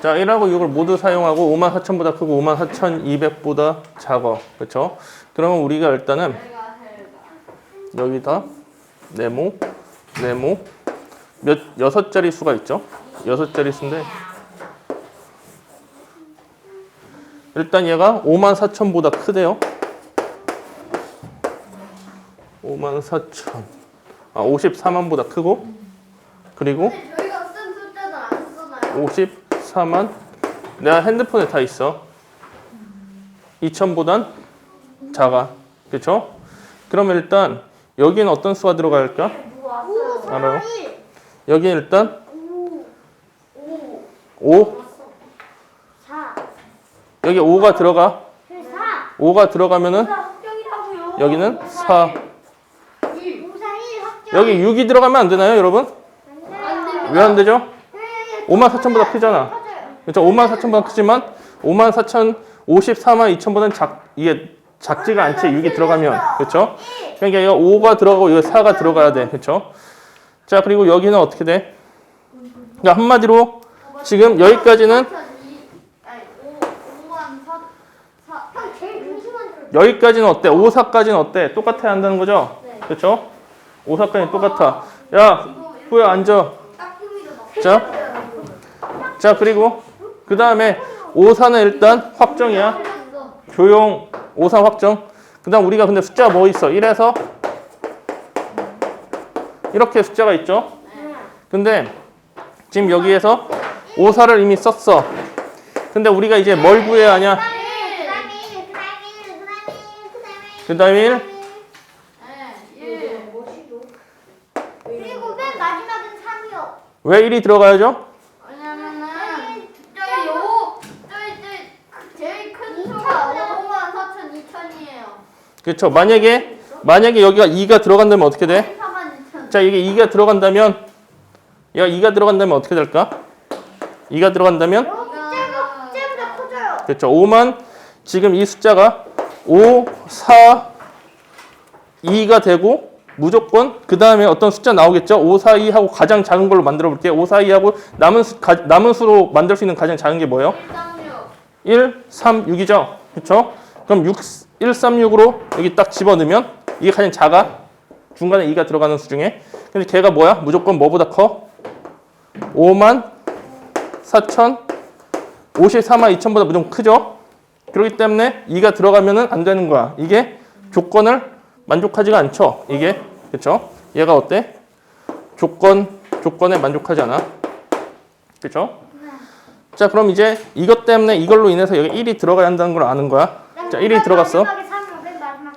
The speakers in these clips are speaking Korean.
자, 1하고 6을 모두 사용하고 54,000보다 크고 54,200보다 작아. 그렇죠? 그러면 우리가 일단은 여기다 네모, 네모 몇 여섯 자리 수가 있죠? 여섯 자리 수인데 일단 얘가 54,000보다 크대요. 54,000. 아, 54만보다 크고 그리고 근 데 저희가 쓴 숫자들 안 쓰나요? 54만 내가 핸드폰에 다 있어 2000보단 작아 그쵸? 그러면 일단 여기는 어떤 수가 들어갈까? 오, 알아요? 여기는 일단 5, 5 4, 여기 5가 들어가 4. 5가 들어가면은. 여기는 4 1. 5, 4, 1 합격. 여기 6이 들어가면 안 되나요 여러분? 왜 안 되죠? 네, 54,000보다 크잖아. 그렇죠? 54,000보다 크지만 54,000 54만 2천보다는 작 이게 작지가 않지 6이 들어가면 그렇죠? 그러니까 이거 5가 들어가고 이거 4가 들어가야 돼 그렇죠? 자 그리고 여기는 어떻게 돼? 그러니까 한마디로 지금 여기까지는 아니, 5, 5만 4, 4. 형 제일 중심한 줄. 여기까지는 어때? 5, 4까지는 어때? 똑같아야 한다는 거죠? 네. 그렇죠? 5, 4까지는 똑같아 야 후야 앉아. 자, 자 그리고 그 다음에 5, 4는 일단 확정이야 5, 4 확정 그 다음 우리가 근데 숫자 뭐 있어? 1에서 이렇게 숫자가 있죠? 근데 지금 여기에서 5, 4를 이미 썼어 근데 우리가 이제 뭘 구해야 하냐? 그 다음에 1 그리고 맨 마지막은 3이요. 왜 1이 들어가야죠? 왜냐면은 저희 요 저희 저희 제일 큰 수가 5만 4천 2천이에요. 그렇죠 만약에 만약에 여기가 2가 들어간다면 어떻게 돼? 4만 2천. 자 이게 2가 들어간다면 얘가 2가 들어간다면 어떻게 될까? 2가 들어간다면 커져요. 그렇죠 5만 지금 이 숫자가 5, 4, 2가 되고 무조건 그 다음에 어떤 숫자 나오겠죠? 5, 4, 2 하고 가장 작은 걸로 만들어 볼게요. 5, 4, 2 하고 남은 수 가, 남은 수로 만들 수 있는 가장 작은 게 뭐예요? 136. 1, 3, 6이죠. 그렇죠? 그럼 6, 1, 3, 6으로 여기 딱 집어넣으면 이게 가장 작아. 중간에 2가 들어가는 수 중에. 근데 걔가 뭐야? 무조건 뭐보다 커? 5만 4천 54만 2천보다 무조건 크죠? 그렇기 때문에 2가 들어가면은 안 되는 거야. 이게 조건을 만족하지가 않죠. 이게 그렇죠? 얘가 어때? 조건 조건에 만족하지 않아. 그렇죠? 자, 그럼 이제 이것 때문에 이걸로 인해서 여기 1이 들어가야 한다는 걸 아는 거야. 자, 1이 들어갔어.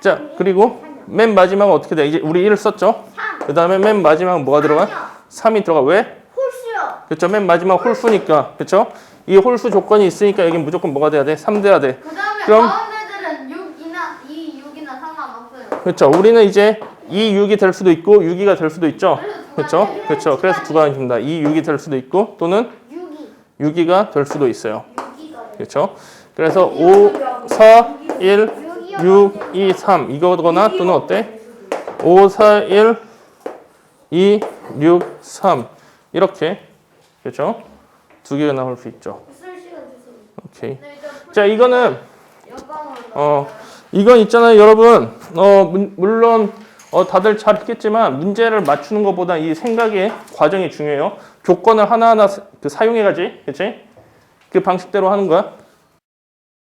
자, 그리고 맨 마지막은 어떻게 돼? 이제 우리 1을 썼죠? 그 다음에 맨 마지막은 뭐가 들어가? 3이 들어가. 왜? 홀수요. 그렇죠? 맨 마지막 홀수니까. 그렇죠? 이 홀수 조건이 있으니까 여기 무조건 뭐가 돼야 돼? 3 돼야 돼. 그 다음에 그럼- 가운데들은 6이나 2, 6이나 상관없어요. 그렇죠? 우리는 이제 2, 6이 될 수도 있고 6이가 될 수도 있죠? 그렇죠? 그렇죠? 그래서 두 가지입니다. 2, 6이 될 수도 있고 또는 6이. 6이가 될 수도 있어요. 6이가. 그렇죠? 그래서 5, 4, 1, 6, 2, 3 이거거나 또는 어때? 5, 4, 1, 2, 6, 3 이렇게 그렇죠? 두 개가 나올 수 있죠. 오케이. 자 이거는 어 이건 있잖아요 여러분 어 문- 물론 어 다들 잘 했겠지만 문제를 맞추는 것보다 이 생각의 과정이 중요해요. 조건을 하나하나 사- 그 사용해가지, 그렇지? 그 방식대로 하는 거야.